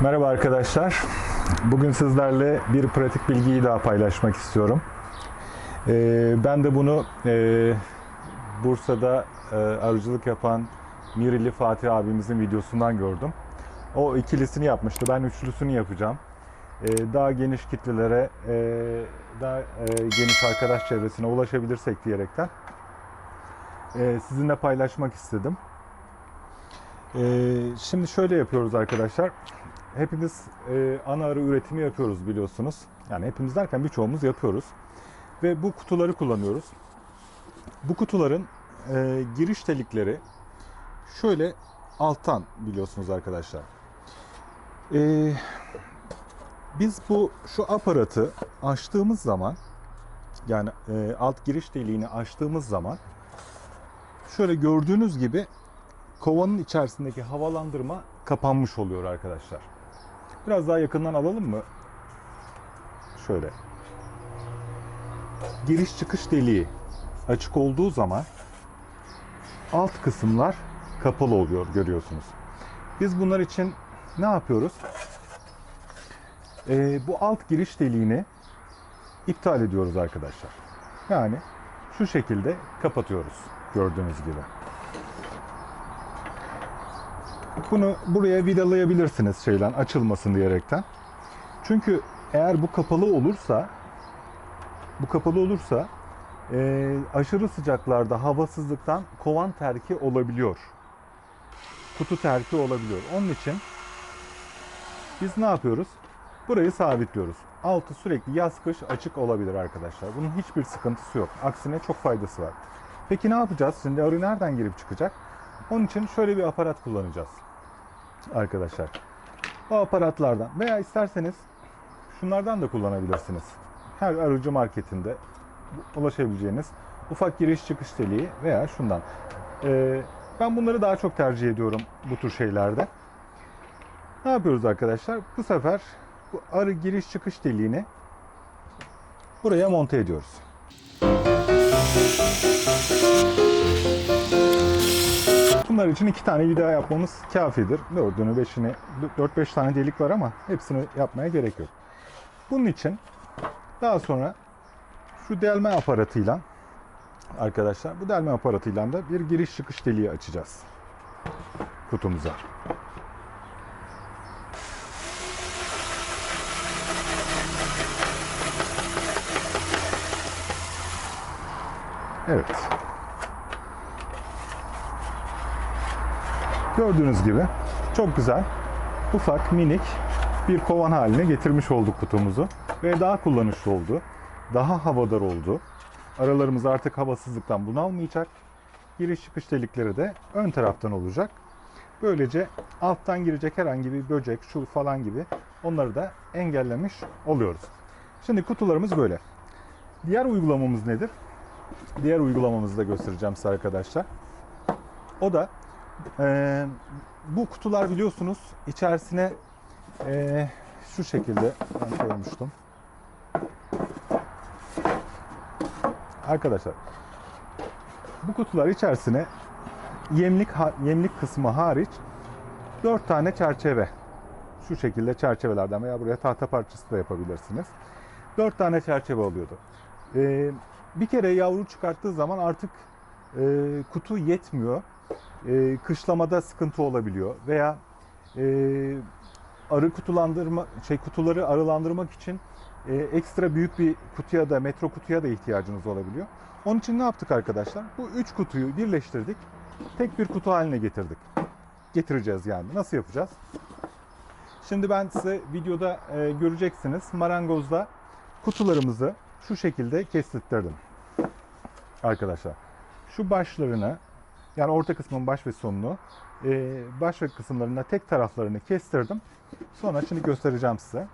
Merhaba arkadaşlar. Bugün sizlerle bir pratik bilgiyi daha paylaşmak istiyorum. Ee, ben de bunu e, Bursa'da e, arıcılık yapan Mirili Fatih abimizin videosundan gördüm. O ikilisini yapmıştı. Ben üçlüsünü yapacağım. Ee, daha geniş kitlelere, e, daha geniş arkadaş çevresine ulaşabilirsek diyerekten sizinle paylaşmak istedim. Ee, şimdi şöyle yapıyoruz arkadaşlar. Hepimiz e, ana arı üretimi yapıyoruz biliyorsunuz. Yani hepimiz derken birçoğumuz yapıyoruz. Ve bu kutuları kullanıyoruz. Bu kutuların e, giriş delikleri şöyle alttan biliyorsunuz arkadaşlar. Ee, biz bu şu aparatı açtığımız zaman yani e, alt giriş deliğini açtığımız zaman şöyle gördüğünüz gibi kovanın içerisindeki havalandırma kapanmış oluyor arkadaşlar. Biraz daha yakından alalım mı? Şöyle. Giriş çıkış deliği açık olduğu zaman alt kısımlar kapalı oluyor görüyorsunuz. Biz bunlar için ne yapıyoruz? Ee, bu alt giriş deliğini iptal ediyoruz arkadaşlar. Yani şu şekilde kapatıyoruz gördüğünüz gibi. Bunu buraya vidalayabilirsiniz şeyden açılmasın diyerekten. Çünkü eğer bu kapalı olursa bu kapalı olursa e, aşırı sıcaklarda havasızlıktan kovan terki olabiliyor. Kutu terki olabiliyor. Onun için biz ne yapıyoruz? Burayı sabitliyoruz. Altı sürekli yaz kış açık olabilir arkadaşlar. Bunun hiçbir sıkıntısı yok. Aksine çok faydası var. Peki ne yapacağız? Şimdi arı nereden girip çıkacak? Onun için şöyle bir aparat kullanacağız arkadaşlar. O aparatlardan veya isterseniz şunlardan da kullanabilirsiniz. Her arıcı marketinde ulaşabileceğiniz ufak giriş çıkış deliği veya şundan. Ee, ben bunları daha çok tercih ediyorum bu tür şeylerde. Ne yapıyoruz arkadaşlar? Bu sefer bu arı giriş çıkış deliğini buraya monte ediyoruz. Bunlar için iki tane vida yapmamız kafidir. Dördünü, beşini, 4-5 tane delik var ama hepsini yapmaya gerek yok. Bunun için daha sonra şu delme aparatıyla arkadaşlar bu delme aparatıyla da bir giriş çıkış deliği açacağız kutumuza. Evet. Gördüğünüz gibi çok güzel, ufak, minik bir kovan haline getirmiş olduk kutumuzu. Ve daha kullanışlı oldu. Daha havadar oldu. Aralarımız artık havasızlıktan bunalmayacak. Giriş çıkış delikleri de ön taraftan olacak. Böylece alttan girecek herhangi bir böcek, şu falan gibi onları da engellemiş oluyoruz. Şimdi kutularımız böyle. Diğer uygulamamız nedir? Diğer uygulamamızı da göstereceğim size arkadaşlar. O da e, bu kutular biliyorsunuz içerisine e, şu şekilde ben koymuştum. Arkadaşlar bu kutular içerisine yemlik yemlik kısmı hariç 4 tane çerçeve şu şekilde çerçevelerden veya buraya tahta parçası da yapabilirsiniz. 4 tane çerçeve oluyordu. Ee, bir kere yavru çıkarttığı zaman artık e, kutu yetmiyor. E, kışlamada sıkıntı olabiliyor veya e, arı kutulandırma şey kutuları arılandırmak için e, ekstra büyük bir kutuya da metro kutuya da ihtiyacınız olabiliyor. Onun için ne yaptık arkadaşlar? Bu üç kutuyu birleştirdik. Tek bir kutu haline getirdik. Getireceğiz yani. Nasıl yapacağız? Şimdi ben size videoda e, göreceksiniz. Marangozda kutularımızı şu şekilde kestirttirdim. Arkadaşlar. Şu başlarını yani orta kısmın baş ve sonunu e, baş ve kısımlarına tek taraflarını kestirdim. Sonra şimdi göstereceğim size.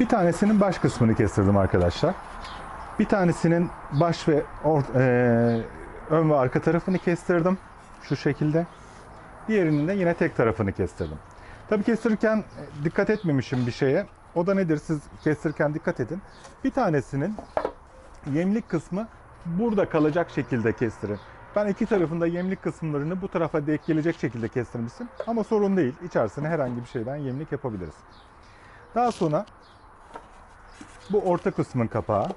Bir tanesinin baş kısmını kestirdim arkadaşlar. Bir tanesinin baş ve or- eee, ön ve arka tarafını kestirdim. Şu şekilde. Diğerinin de yine tek tarafını kestirdim. Tabii kestirirken e, dikkat etmemişim bir şeye. O da nedir? Siz kestirirken dikkat edin. Bir tanesinin yemlik kısmı burada kalacak şekilde kestirin. Ben iki tarafında yemlik kısımlarını bu tarafa denk gelecek şekilde kestirmişim. Ama sorun değil. İçerisine herhangi bir şeyden yemlik yapabiliriz. Daha sonra bu orta kısmın kapağı.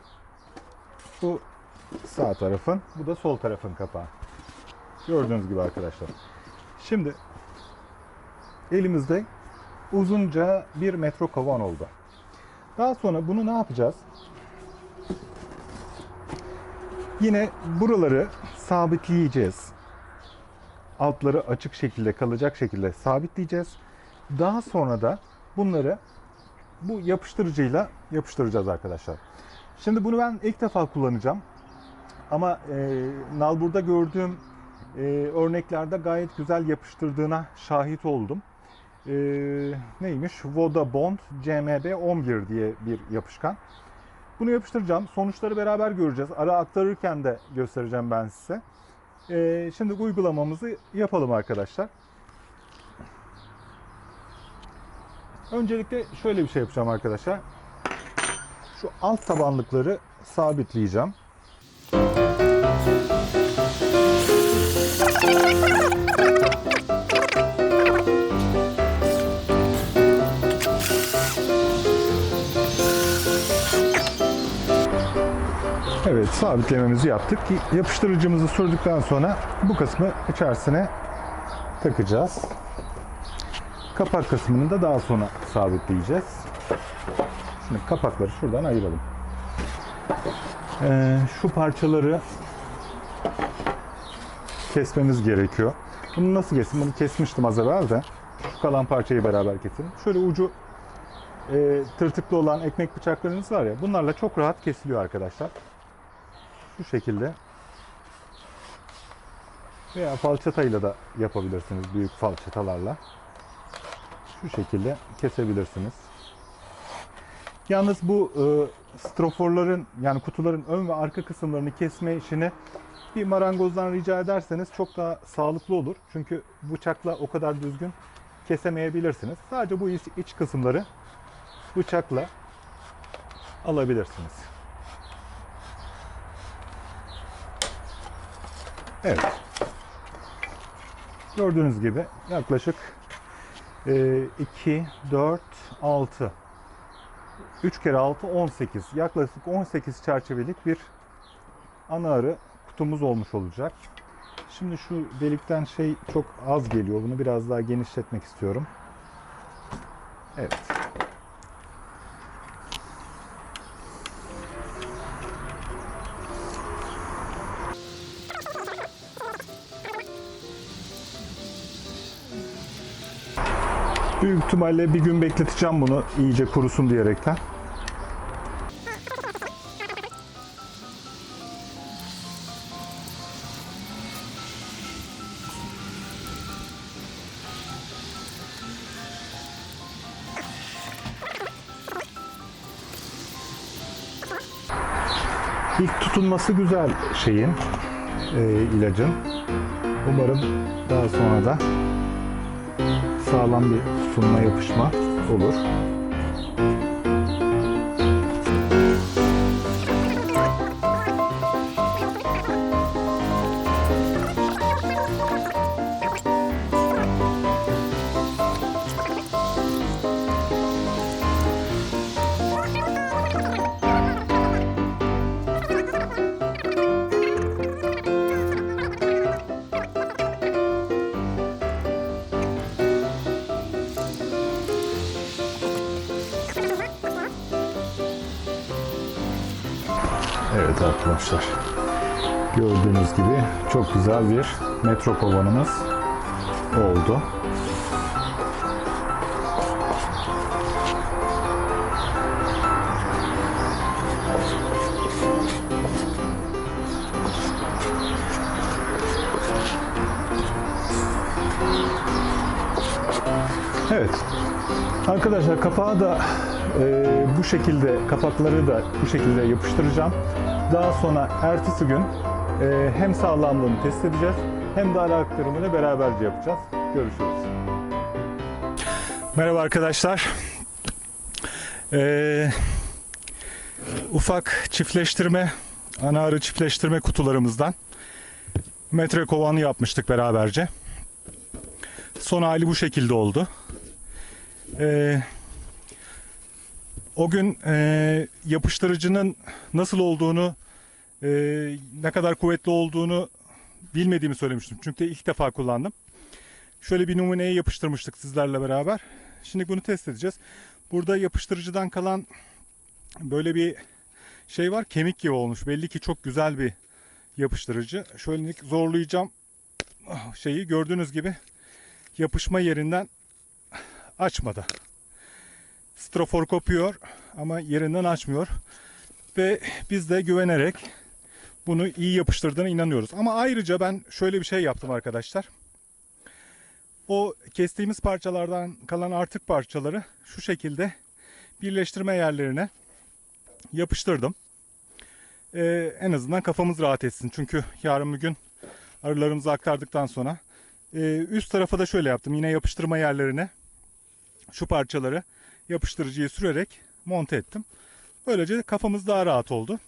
Bu sağ tarafın, bu da sol tarafın kapağı. Gördüğünüz gibi arkadaşlar. Şimdi elimizde uzunca bir metro kovan oldu. Daha sonra bunu ne yapacağız? Yine buraları sabitleyeceğiz. Altları açık şekilde kalacak şekilde sabitleyeceğiz. Daha sonra da bunları bu yapıştırıcıyla yapıştıracağız arkadaşlar. Şimdi bunu ben ilk defa kullanacağım. Ama e, nalburda gördüğüm e, örneklerde gayet güzel yapıştırdığına şahit oldum. E, neymiş? Vodabond CMB 11 diye bir yapışkan. Bunu yapıştıracağım. Sonuçları beraber göreceğiz. Ara aktarırken de göstereceğim ben size. E, şimdi uygulamamızı yapalım arkadaşlar. Öncelikle şöyle bir şey yapacağım arkadaşlar. Şu alt tabanlıkları sabitleyeceğim. Evet sabitlememizi yaptık. Yapıştırıcımızı sürdükten sonra bu kısmı içerisine takacağız. Kapak kısmını da daha sonra sabitleyeceğiz. Şimdi kapakları şuradan ayıralım. Ee, şu parçaları kesmemiz gerekiyor. Bunu nasıl kesin? Bunu kesmiştim az evvel de. Şu kalan parçayı beraber keselim. Şöyle ucu e, tırtıklı olan ekmek bıçaklarınız var ya bunlarla çok rahat kesiliyor arkadaşlar. Şu şekilde. Veya falçatayla da yapabilirsiniz büyük falçatalarla. Şu şekilde kesebilirsiniz. Yalnız bu e, stroforların yani kutuların ön ve arka kısımlarını kesme işini bir marangozdan rica ederseniz çok daha sağlıklı olur. Çünkü bıçakla o kadar düzgün kesemeyebilirsiniz. Sadece bu iç, iç kısımları bıçakla alabilirsiniz. Evet. Gördüğünüz gibi yaklaşık 2, 4, 6 3 kere 6 18 yaklaşık 18 çerçevelik bir ana arı kutumuz olmuş olacak. Şimdi şu delikten şey çok az geliyor. Bunu biraz daha genişletmek istiyorum. Evet. Büyük ihtimalle bir gün bekleteceğim bunu iyice kurusun diyerekten. İlk tutunması güzel şeyin, e, ilacın. Umarım daha sonra da sağlam bir tutunma yapışma olur. Gördüğünüz gibi çok güzel bir metro kovanımız oldu. Evet. Arkadaşlar kapağı da e, bu şekilde kapakları da bu şekilde yapıştıracağım. Daha sonra ertesi gün e, hem sağlamlığını test edeceğiz hem de ara aktarımını beraberce yapacağız. Görüşürüz. Merhaba arkadaşlar. Ee, ufak çiftleştirme, ana arı çiftleştirme kutularımızdan metre kovanı yapmıştık beraberce. Son hali bu şekilde oldu. Ee, o gün e, yapıştırıcının nasıl olduğunu, e, ne kadar kuvvetli olduğunu bilmediğimi söylemiştim. Çünkü ilk defa kullandım. Şöyle bir numuneye yapıştırmıştık sizlerle beraber. Şimdi bunu test edeceğiz. Burada yapıştırıcıdan kalan böyle bir şey var. Kemik gibi olmuş. Belli ki çok güzel bir yapıştırıcı. Şöyle zorlayacağım şeyi gördüğünüz gibi yapışma yerinden açmadı. Strofor kopuyor ama yerinden açmıyor. Ve biz de güvenerek bunu iyi yapıştırdığına inanıyoruz. Ama ayrıca ben şöyle bir şey yaptım arkadaşlar. O kestiğimiz parçalardan kalan artık parçaları şu şekilde birleştirme yerlerine yapıştırdım. Ee, en azından kafamız rahat etsin. Çünkü yarın bir gün arılarımızı aktardıktan sonra ee, üst tarafa da şöyle yaptım. Yine yapıştırma yerlerine şu parçaları yapıştırıcıyı sürerek monte ettim. Böylece kafamız daha rahat oldu.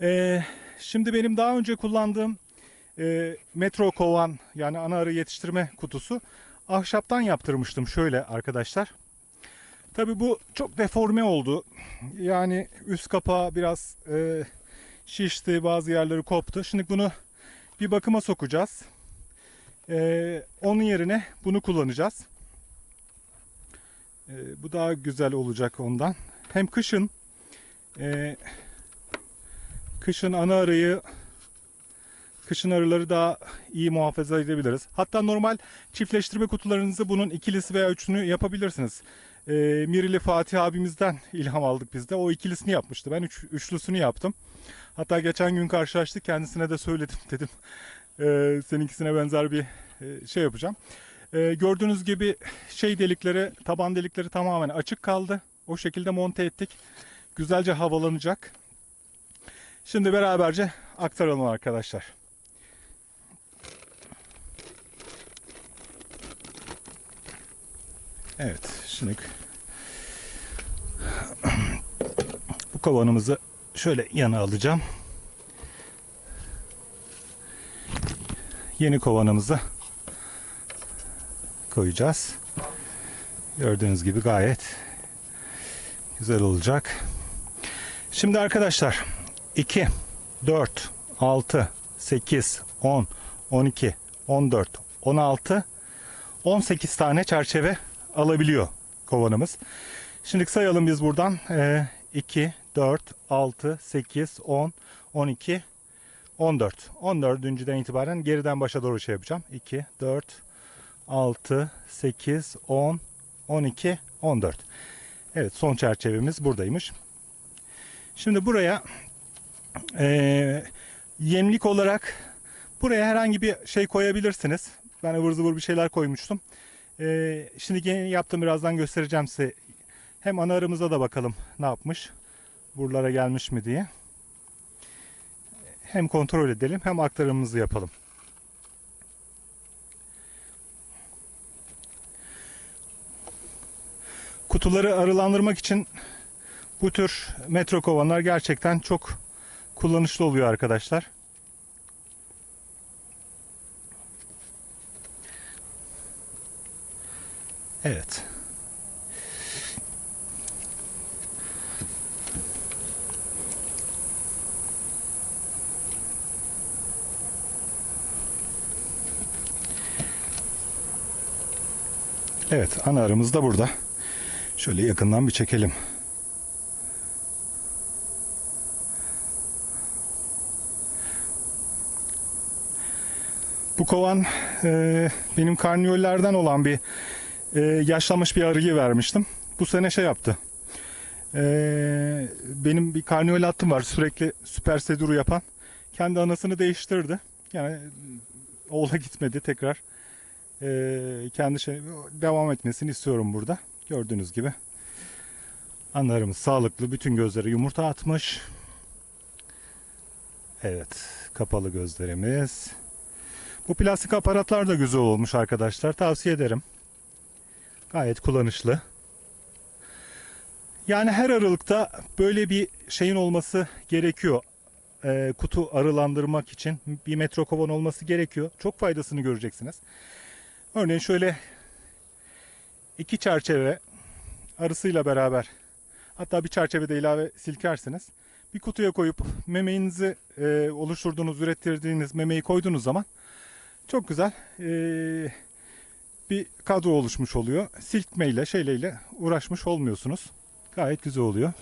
Ee, şimdi benim daha önce kullandığım e, metro kovan yani ana arı yetiştirme kutusu ahşaptan yaptırmıştım şöyle arkadaşlar. Tabi bu çok deforme oldu. Yani üst kapağı biraz e, şişti bazı yerleri koptu. Şimdi bunu bir bakıma sokacağız. Ee, onun yerine bunu kullanacağız. Ee, bu daha güzel olacak ondan. Hem kışın e, kışın ana arıyı kışın arıları daha iyi muhafaza edebiliriz. Hatta normal çiftleştirme kutularınızı bunun ikilisi veya üçünü yapabilirsiniz. E, Mirili Fatih abimizden ilham aldık biz de. O ikilisini yapmıştı. Ben üç, üçlüsünü yaptım. Hatta geçen gün karşılaştık. Kendisine de söyledim dedim. E, seninkisine benzer bir e, şey yapacağım. E, gördüğünüz gibi şey delikleri, taban delikleri tamamen açık kaldı. O şekilde monte ettik. Güzelce havalanacak. Şimdi beraberce aktaralım arkadaşlar. Evet, şimdi bu kovanımızı şöyle yana alacağım. Yeni kovanımızı koyacağız. Gördüğünüz gibi gayet güzel olacak. Şimdi arkadaşlar 2, 4, 6, 8, 10, 12, 14, 16, 18 tane çerçeve alabiliyor kovanımız. Şimdi sayalım biz buradan. Ee, 2, 4, 6, 8, 10, 12, 14. 14.den itibaren geriden başa doğru şey yapacağım. 2, 4, 6, 8, 10, 12, 14. Evet son çerçevemiz buradaymış. Şimdi buraya e, yemlik olarak buraya herhangi bir şey koyabilirsiniz. Ben ıvır zıvır bir şeyler koymuştum. E, şimdi yeni yaptım birazdan göstereceğim size. Hem ana arımıza da bakalım ne yapmış. Buralara gelmiş mi diye. Hem kontrol edelim hem aktarımımızı yapalım. Kutuları arılandırmak için bu tür metro kovanlar gerçekten çok kullanışlı oluyor arkadaşlar. Evet. Evet, ana arımız da burada. Şöyle yakından bir çekelim. Bu kovan e, benim karniyollerden olan bir e, yaşlanmış bir arıyı vermiştim. Bu sene şey yaptı. E, benim bir karniyol hattım var sürekli süper seduru yapan. Kendi anasını değiştirdi. Yani oğla gitmedi tekrar Ee, kendi şey devam etmesini istiyorum burada. Gördüğünüz gibi. Anlarımız sağlıklı. Bütün gözleri yumurta atmış. Evet. Kapalı gözlerimiz. Bu plastik aparatlar da güzel olmuş arkadaşlar. Tavsiye ederim. Gayet kullanışlı. Yani her aralıkta böyle bir şeyin olması gerekiyor. Ee, kutu arılandırmak için bir metro kovan olması gerekiyor. Çok faydasını göreceksiniz. Örneğin şöyle iki çerçeve arısıyla beraber hatta bir çerçeve de ilave silkersiniz. Bir kutuya koyup memeğinizi e, oluşturduğunuz, ürettirdiğiniz memeyi koyduğunuz zaman çok güzel e, bir kadro oluşmuş oluyor. Silkmeyle şeyleyle uğraşmış olmuyorsunuz. Gayet güzel oluyor.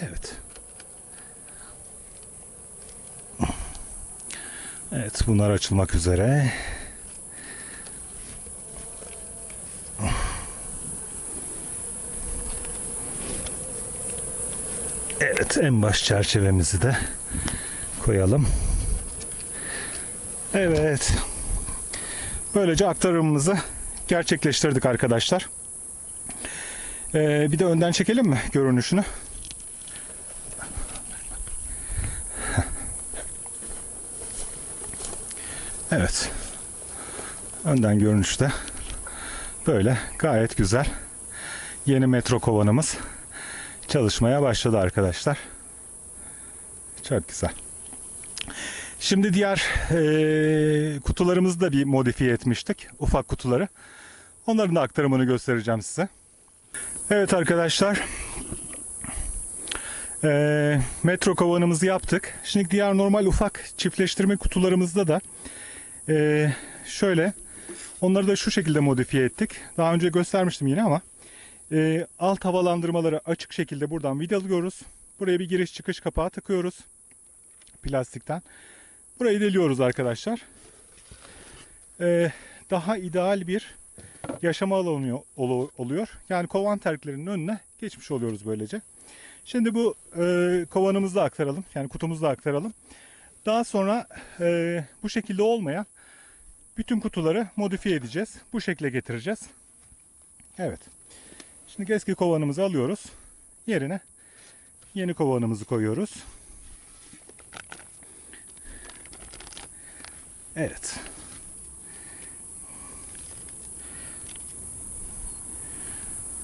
Evet. Evet bunlar açılmak üzere. Evet en baş çerçevemizi de koyalım. Evet. Böylece aktarımımızı gerçekleştirdik arkadaşlar. Ee, bir de önden çekelim mi görünüşünü? Evet. Önden görünüşte böyle gayet güzel. Yeni metro kovanımız çalışmaya başladı arkadaşlar. Çok güzel. Şimdi diğer eee, kutularımızı da bir modifiye etmiştik. Ufak kutuları. Onların da aktarımını göstereceğim size. Evet arkadaşlar. Eee, metro kovanımızı yaptık. Şimdi diğer normal ufak çiftleştirme kutularımızda da eee, şöyle onları da şu şekilde modifiye ettik. Daha önce göstermiştim yine ama eee, alt havalandırmaları açık şekilde buradan vidalıyoruz. Buraya bir giriş çıkış kapağı takıyoruz. Plastikten. Burayı deliyoruz arkadaşlar. Ee, daha ideal bir yaşama alanı olu- oluyor. Yani kovan terklerinin önüne geçmiş oluyoruz böylece. Şimdi bu e, kovanımızı da aktaralım. Yani kutumuzu da aktaralım. Daha sonra e, bu şekilde olmayan bütün kutuları modifiye edeceğiz. Bu şekle getireceğiz. Evet. Şimdi eski kovanımızı alıyoruz. Yerine yeni kovanımızı koyuyoruz. Evet.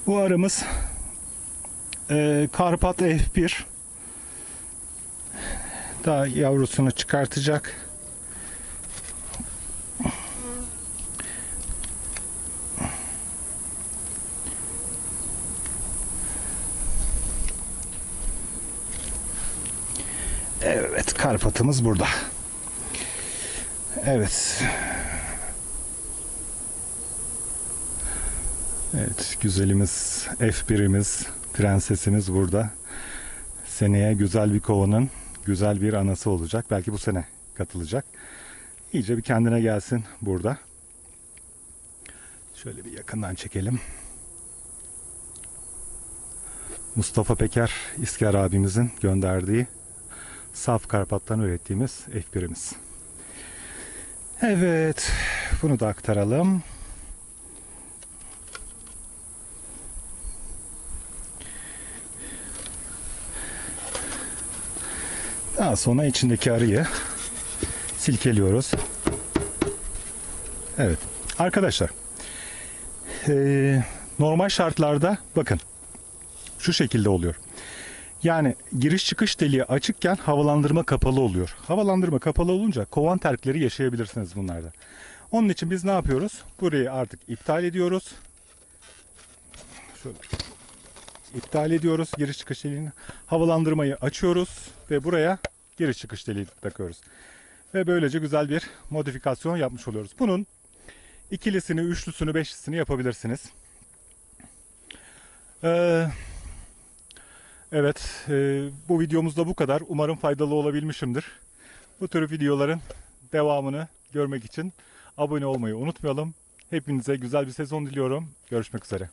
Bu arımız e, Karpat F1 daha yavrusunu çıkartacak. Evet, Karpatımız burada. Evet. Evet, güzelimiz, F1'imiz, prensesimiz burada. Seneye güzel bir kovanın güzel bir anası olacak. Belki bu sene katılacak. İyice bir kendine gelsin burada. Şöyle bir yakından çekelim. Mustafa Peker İsker abimizin gönderdiği saf Karpat'tan ürettiğimiz F1'imiz. Evet, bunu da aktaralım. Daha sonra içindeki arıyı silkeliyoruz. Evet, arkadaşlar. eee, normal şartlarda bakın şu şekilde oluyor. Yani giriş çıkış deliği açıkken havalandırma kapalı oluyor. Havalandırma kapalı olunca kovan terkleri yaşayabilirsiniz bunlarda. Onun için biz ne yapıyoruz? Burayı artık iptal ediyoruz. Şöyle iptal ediyoruz giriş çıkış deliğini. Havalandırmayı açıyoruz ve buraya giriş çıkış deliği takıyoruz. Ve böylece güzel bir modifikasyon yapmış oluyoruz. Bunun ikilisini, üçlüsünü, beşlisini yapabilirsiniz. Ee, Evet, e, bu videomuzda bu kadar. Umarım faydalı olabilmişimdir. Bu tür videoların devamını görmek için abone olmayı unutmayalım. Hepinize güzel bir sezon diliyorum. Görüşmek üzere.